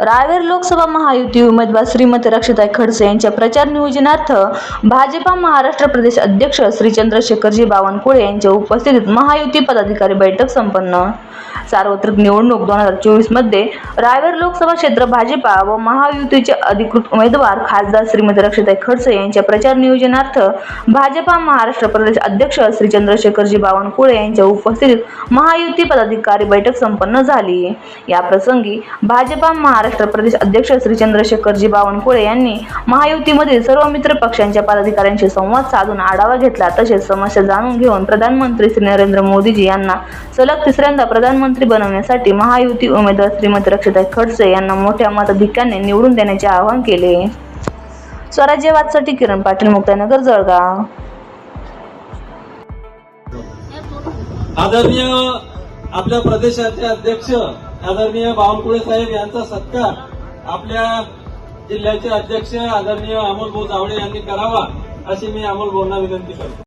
रावेर लोकसभा महायुती उमेदवार श्रीमती रक्षिताई खडसे यांच्या प्रचार नियोजनार्थ भाजपा महाराष्ट्र प्रदेश अध्यक्ष श्री चंद्रशेखरजी बावनकुळे यांच्या उपस्थितीत महायुती पदाधिकारी बैठक संपन्न. सार्वत्रिक निवडणूक दोन हजार चोवीसमध्ये रावेर लोकसभा क्षेत्र भाजपा व महायुतीचे अधिकृत उमेदवार खासदार श्रीमती रक्षिताई खडसे यांच्या प्रचार नियोजनार्थ भाजपा महाराष्ट्र प्रदेश अध्यक्ष श्री चंद्रशेखरजी बावनकुळे यांच्या उपस्थितीत महायुती पदाधिकारी बैठक संपन्न झाली. या प्रसंगी भाजपा महाराष्ट्र प्रदेश अध्यक्ष श्री चंद्रशेखरजी बावनकुळे यांनी महायुतीमधील सर्व मित्र पक्षांच्या पदाधिकाऱ्यांशी संवाद साधून आढावा घेतला. तसेच समस्या जाणून घेऊन प्रधानमंत्री श्री नरेंद्र मोदीजी यांना सलग तिसऱ्यांदा प्रधानमंत्री बनवण्यासाठी महायुती उमेदवार श्रीमती रक्षिताई खडसे यांना मोठ्या मताधिक्याने निवडून देण्याचे आवाहन केले. स्वराज्यवादसाठी किरण पाटील मुक्तानगर जळगाव. आदरणीय आपल्या प्रदेशाचे अध्यक्ष आदरणीय बावनकुळे साहेब यांचा सत्कार आपल्या जिल्ह्याचे अध्यक्ष आदरणीय अमोल भाऊ जावडे यांनी करावा अशी मी अमोल भाऊंना विनंती करतो.